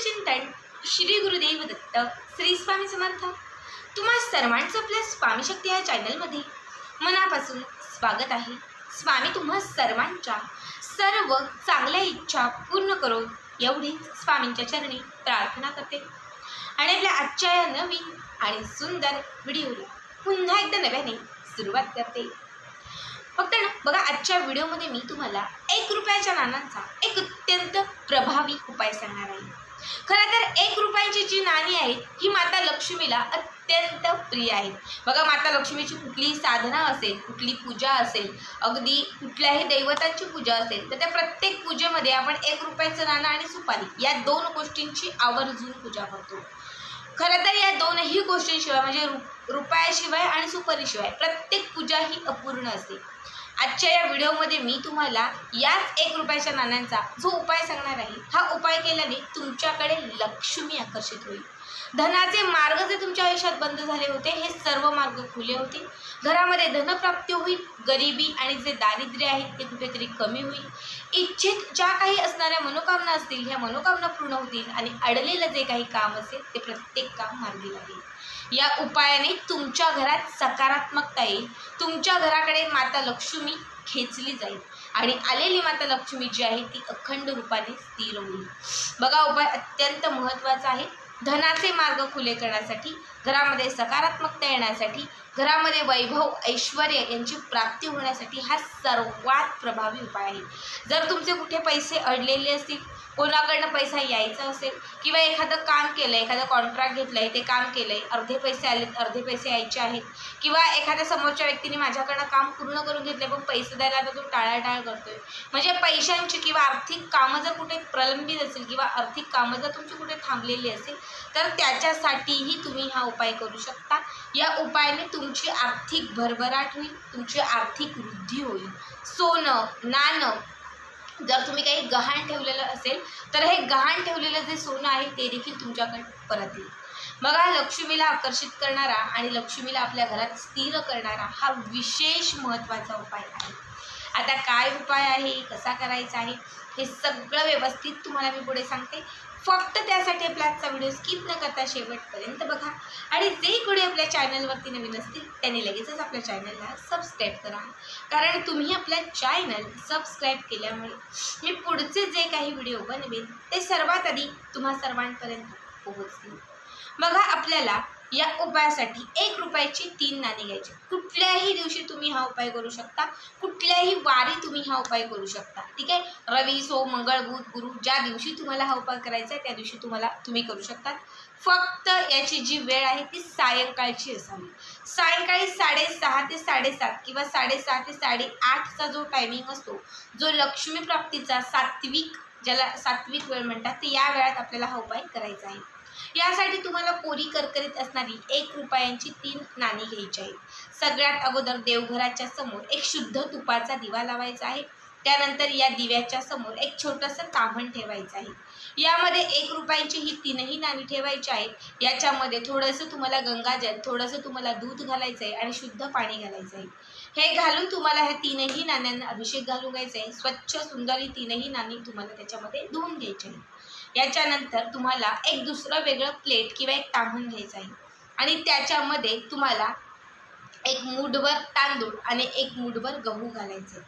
चिंतन श्री गुरुदेव दत्त श्री स्वामी समर्थ. तुम्हा सर्वांचं आपल्या स्वामी शक्ती या चॅनलमध्ये मनापासून स्वागत आहे. स्वामी तुम्हा सर्वांच्या सर्व चांगल्या इच्छा पूर्ण करो एवढीच स्वामींच्या चरणी प्रार्थना करते. आणि आपल्या आजच्या या नवीन आणि सुंदर व्हिडिओला पुन्हा एकदा नव्याने सुरुवात करते. फक्त ना बघा आजच्या व्हिडिओमध्ये मी तुम्हाला एक रुपयाच्या नाण्यांचा एक अत्यंत प्रभावी उपाय सांगणार आहे. खरं तर एक रुपयाची जी नाणी आहेत ही माता लक्ष्मीला अत्यंत प्रिय आहेत. बघा माता लक्ष्मीची कुठलीही साधना असेल कुठली पूजा असेल अगदी कुठल्याही दैवतांची पूजा असेल तर त्या प्रत्येक पूजेमध्ये आपण एक रुपयाचं नाणं आणि सुपारी या दोन गोष्टींची आवर्जून पूजा करतो. खरं तर या दोनही गोष्टींशिवाय म्हणजे रु रुपयाशिवाय आणि सुपारीशिवाय प्रत्येक पूजा ही अपूर्ण असते. आजच्या या व्हिडिओमध्ये मी तुम्हाला याच एक रुपयाच्या नाण्यांचा जो उपाय सांगणार आहे हा उपाय केल्याने तुमच्याकडे लक्ष्मी आकर्षित होईल. धनाचे मार्ग जे तुमच्या आयुष्यात बंद झाले होते हे सर्व मार्ग खुले होते घरामध्ये धनप्राप्ती होईल गरिबी आणि जे दारिद्र्य आहे ते कुठेतरी कमी होईल. इच्छित ज्या काही असणाऱ्या मनोकामना असतील ह्या मनोकामना पूर्ण होतील आणि अडलेलं जे काही काम असेल ते प्रत्येक काम मार्गी लागेल. या उपायाने तुमच्या घरात सकारात्मकता येईल. तुमच्या घराकडे माता लक्ष्मी खेचली जाईल आणि आलेली माता लक्ष्मी जी आहे ती अखंड रूपाने स्थिर होईल. बघा उपाय अत्यंत महत्त्वाचा आहे. धनाचे मार्ग खुले करण्यासाठी घरामध्ये सकारात्मकता येण्यासाठी घरामध्ये वैभव ऐश्वर यांची प्राप्ती होण्यासाठी हा सर्वात प्रभावी उपाय आहे. जर तुमचे कुठे पैसे अडलेले असतील कोणाकडनं पैसा यायचा असेल किंवा एखादं काम केलं आहे एखादं कॉन्ट्रॅक्ट घेतलं आहे ते काम केलं आहे अर्धे पैसे आलेत अर्धे पैसे यायचे आहेत. किंवा एखाद्या समोरच्या व्यक्तीने माझ्याकडनं काम पूर्ण करून घेतलं पण पैसे द्यायला आता तो टाळाटाळ करतोय. म्हणजे पैशांची किंवा आर्थिक कामं जर कुठे प्रलंबित असेल किंवा आर्थिक कामं जर तुमची कुठे थांबलेली असेल तर त्याच्यासाठीही तुम्ही हा उपाय करू शकता. या उपायाने तुमची आर्थिक भरभराट होईल तुमची आर्थिक वृद्धी होईल. सोनं नाणं जर तुम्ही काही गहाण ठेवलेलं असेल तर हे गहाण ठेवलेलं जे सोनं आहे ते देखील तुमच्याकडे परत येईल. बघा लक्ष्मीला आकर्षित करणारा आणि लक्ष्मीला आपल्या घरात स्थिर करणारा हा विशेष महत्त्वाचा उपाय आहे. आता काय उपाय आहे कसा करायचा आहे हे सगळं व्यवस्थित तुम्हाला मी पुढे सांगते. फक्त त्यासाठी आपला आजचा व्हिडिओ स्किप न करता शेवटपर्यंत बघा. आणि जे कोणी आपल्या चॅनलवरती नवीन असतील त्यांनी लगेचच आपल्या चॅनलला सबस्क्राईब करा. कारण तुम्ही आपल्या चॅनल सबस्क्राईब केल्यामुळे मी पुढचे जे काही व्हिडिओ बनवेन ते सर्वात आधी तुम्हा सर्वांपर्यंत पोहोचतील. बघा आपल्याला या उपायासाठी एक रुपयाची तीन नाणी घ्यायची. कुठल्याही दिवशी तुम्ही हा उपाय करू शकता. कुठल्याही वारी तुम्ही हा उपाय करू शकता. ठीक आहे? रवी सो मंगळ बुध गुरु ज्या दिवशी तुम्हाला हा उपाय करायचा आहे त्या दिवशी तुम्हाला तुम्ही करू शकता. फक्त याची जी वेळ आहे ती सायंकाळची असावी. सायंकाळी साडेसहा ते साडेसात किंवा साडेसहा ते साडेआठचा जो टायमिंग असतो जो लक्ष्मी प्राप्तीचा सात्विक ज्याला सात्विक वेळ म्हणतात ते या वेळात आपल्याला हा उपाय करायचा आहे. यासाठी तुम्हाला कोरी करकरीत असणारी एक रुपयांची तीन नाणी घ्यायची आहेत. सगळ्यात अगोदर देवघराच्या समोर एक शुद्ध तुपाचा दिवा लावायचा आहे. त्यानंतर या दिव्याच्या समोर एक छोटंसं काभण ठेवायचं आहे. यामध्ये एक रुपयांची ही तीनही नाणी ठेवायची आहेत. याच्यामध्ये थोडंसं तुम्हाला गंगाजल थोडंसं तुम्हाला दूध घालायचं आहे आणि शुद्ध पाणी घालायचं आहे. हे घालून तुम्हाला ह्या तीनही नाण्यांना अभिषेक घालून घ्यायचा आहे. स्वच्छ सुंदर ही तीनही नाणी तुम्हाला त्याच्यामध्ये धुवून घ्यायची आहे याच्यानंतर तुम्हाला एक दुसरं वेगळं प्लेट किंवा एक तांबून घ्यायचं आहे. आणि त्याच्यामध्ये तुम्हाला एक मूठभर तांदूळ आणि एक मूठभर गहू घालायचे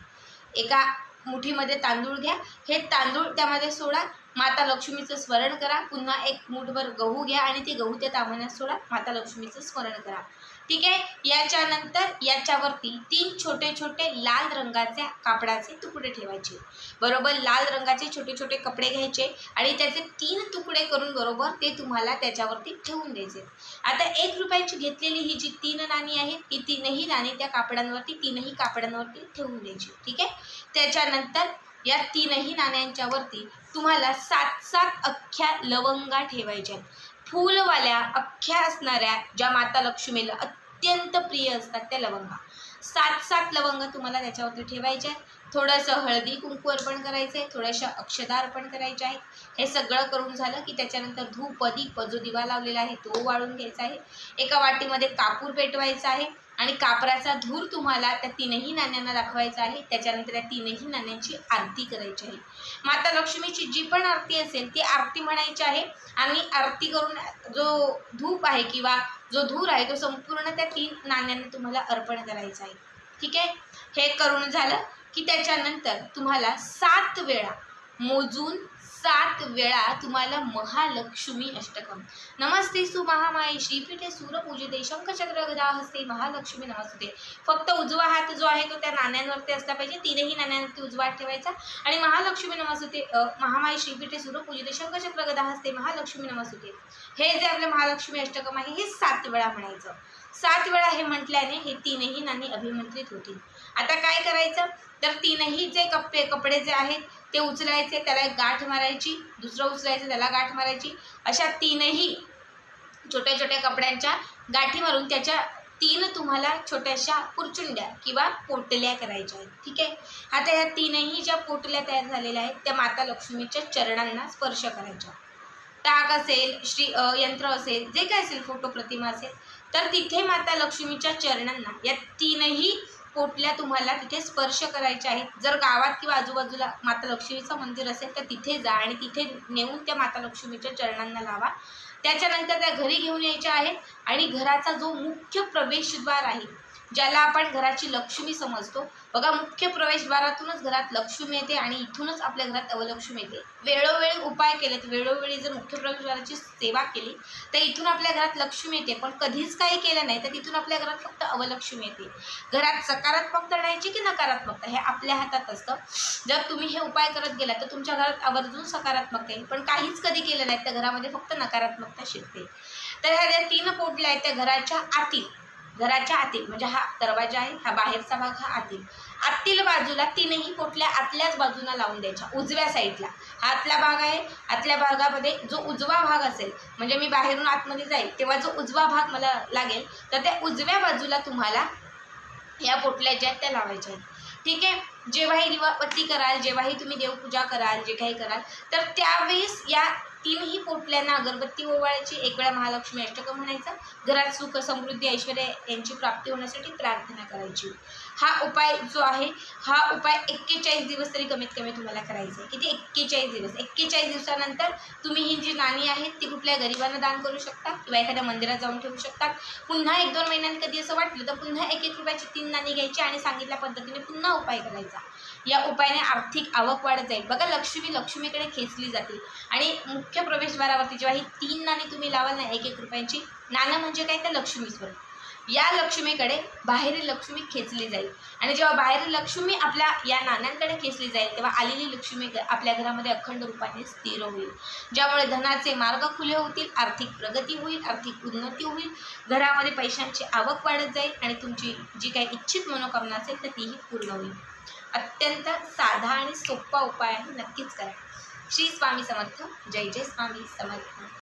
एका मुठीमध्ये तांदूळ घ्या. हे तांदूळ त्यामध्ये सोडा. माता लक्ष्मीचं स्मरण करा. पुन्हा एक मूठभर गहू घ्या आणि ते गहू त्या तांबण्यात सोडा. माता लक्ष्मीचं स्मरण करा. ठीक आहे? याच्यानंतर याच्यावरती तीन छोटे छोटे लाल रंगाचे कापडाचे तुकडे ठेवायचे. बरोबर? लाल रंगाचे छोटे छोटे कपडे घ्यायचे आणि त्याचे तीन तुकडे करून बरोबर ते तुम्हाला त्याच्यावरती ठेवून द्यायचे. आता एक रुपयाची घेतलेली ही जी तीन नाणी आहेत ती तीनही नाणी त्या कापडांवरती तीनही कापडांवरती ठेवून द्यायची. ठीक आहे? त्याच्यानंतर या तीनही नाण्यांच्यावरती तुम्हाला सात सात अख्ख्या लवंगा ठेवायच्या फूलवाल्या अख्ख्या असणाऱ्या ज्या माता लक्ष्मीला अत्यंत प्रिय असतात त्या लवंगा. सात सात लवंग तुम्हाला त्याच्यावरती ठेवायचे आहेत. थोडंसं हळदी कुंकू अर्पण करायचं आहे थोड्याशा अक्षदा अर्पण करायच्या आहेत. हे सगळं करून झालं की त्याच्यानंतर धूप दीप जो दिवा लावलेला आहे तो वाळून घ्यायचा आहे. एका वाटीमध्ये कापूर पेटवायचा आहे. आणि कापराचा धूर तुम्हाला त्या तीनही नाण्यांना दाखवायचा आहे. त्याच्यानंतर त्या तीनही नाण्यांची आरती करायची आहे. माता लक्ष्मीची जी पण आरती असेल ती आरती म्हणायची आहे. आणि आरती करून जो धूप आहे किंवा जो धूर आहे तो संपूर्ण त्या तीन नाण्यांना तुम्हाला अर्पण करायचा आहे. ठीक आहे? हे करून झालं की त्याच्यानंतर तुम्हाला सात वेळा मोजून सात वेळा तुम्हाला महालक्ष्मी अष्टकम. नमस्ते सु महामाये श्रीपीठे सूरपूजिते शंखचक्र गदा हस्ते महालक्ष्मी नमस्ते फक्त उजवा हात जो आहे तो त्या नाण्यांवरती असला पाहिजे. तीनही नाण्यांवरती उजवा हात ठेवायचा. आणि महालक्ष्मी नमस्ते महामाई श्रीपीठे सूरपूजिते शंखचक्र गदा हस्ते महालक्ष्मी नमस्ते हे जे आपलं महालक्ष्मी अष्टकम आहे हे सात वेळा म्हणायचं. सात वेळा हे म्हटल्याने हे तीनही नाणी अभिमंत्रित होतील. आता काय करायचं? तर तीनही जे कप्पे कपडे जे आहेत ते उचलायचे त्याला एक गाठ मारायची दुसरं उचलायचं त्याला गाठ मारायची. अशा तीनही छोट्या छोट्या कपड्यांच्या गाठी मारून त्याच्या तीन तुम्हाला छोट्याशा पुरचुंड्या किंवा पोटल्या करायच्या आहेत. ठीक आहे? आता या तीनही ज्या पोटल्या तयार झालेल्या आहेत त्या माता लक्ष्मीच्या चरणांना स्पर्श करायच्या. टाक असेल श्री यंत्र असेल जे काय असेल फोटो प्रतिमा असेल तर तिथे माता लक्ष्मीच्या चरणांना या तीनही पोटल्या तुम्हाला तिथे स्पर्श करायचे आहेत. जर गावात किंवा आजूबाजूला माता लक्ष्मीचं मंदिर असेल तर तिथे जा आणि तिथे नेऊन त्या माता लक्ष्मीच्या चरणांना लावा. त्याच्यानंतर त्या घरी घेऊन यायच्या आहेत आणि घराचा जो मुख्य प्रवेशद्वार आहे ज्याला आपण घराची लक्ष्मी समजतो. बघा मुख्य प्रवेशद्वारातूनच घरात लक्ष्मी येते आणि इथूनच आपल्या घरात अवलक्ष्मी येते. वेळोवेळी उपाय केलेत. वेळोवेळी जर मुख्य प्रवेशद्वाराची सेवा केली तर इथून आपल्या घरात लक्ष्मी येते. पण कधीच काही केलं नाही तर तिथून आपल्या घरात फक्त अवलक्ष्मी येते. घरात सकारात्मकता राहायची की नकारात्मकता? हे आपल्या हातात असतं. जर तुम्ही हे उपाय करत गेला तर तुमच्या घरात आवर्जून सकारात्मकता येईल. पण काहीच कधी केलं नाही तर घरामध्ये फक्त नकारात्मकता शिरते. तर ह्या ज्या तीन पोटल्या आहेत त्या घराच्या आतील घराच्या आतील म्हणजे हा दरवाजा आहे हा बाहेरचा भाग हा आतील. आतील बाजूला तीनही पोटल्या आतल्याच बाजूला लावून द्यायच्या उजव्या साईडला. हा आतला भाग आहे आतल्या भागामध्ये जो उजवा भाग असेल म्हणजे मी बाहेरून आतमध्ये जाईल तेव्हा जो उजवा भाग मला लागेल तर त्या उजव्या बाजूला तुम्हाला या पोटल्या ज्या आहेत त्या लावायच्या आहेत. ठीक आहे? जेव्हाही दिवापत्ती कराल जेव्हाही तुम्ही देवपूजा कराल जे काही कराल तर त्यावेळेस या तीनही पोटल्यांना अगरबत्ती ओवाळायची. एक वेळा महालक्ष्मी अष्टकं म्हणायचं. घरात सुख समृद्धी ऐश्वर यांची प्राप्ती होण्यासाठी प्रार्थना करायची. हा उपाय जो आहे हा उपाय एक्केचाळीस दिवस तरी कमीत कमी तुम्हाला करायचा आहे. किती? एक्केचाळीस दिवस. एक्केचाळीस दिवसानंतर तुम्ही ही जी नाणी आहेत ती कुठल्या गरिबांना दान करू शकता किंवा एखाद्या मंदिरात जाऊन ठेवू शकता? पुन्हा एक दोन महिन्यांनी कधी असं वाटलं तर पुन्हा एक एक रुपयाची तीन नाणी घ्यायची आणि सांगितल्या पद्धतीने पुन्हा उपाय करायचा. या उपायाने आर्थिक आवक वाढत जाईल. बघा लक्ष्मी लक्ष्मीकडे खेचली जाते. आणि मुख्य प्रवेशद्वारावरती जेव्हा ही तीन नाणी तुम्ही लावाल ना एक एक रुपयांची नाणं म्हणजे काय? तर लक्ष्मीस्वर या लक्ष्मीकडे बाहेरील लक्ष्मी खेचली जाईल. आणि जेव्हा बाहेरील लक्ष्मी आपल्या या नाण्यांकडे खेचली जाईल तेव्हा आलेली लक्ष्मी आपल्या घरामध्ये अखंड रूपाने स्थिर होईल. ज्यामुळे धनाचे मार्ग खुले होतील आर्थिक प्रगती होईल आर्थिक उन्नती होईल. घरामध्ये पैशांची आवक वाढत जाईल आणि तुमची जी काही इच्छित मनोकामना असेल तर तीही पूर्ण होईल. अत्यंत साधा आणि सोपा उपाय आहे नक्कीच करा. श्री स्वामी समर्थ. जय जय स्वामी समर्थ.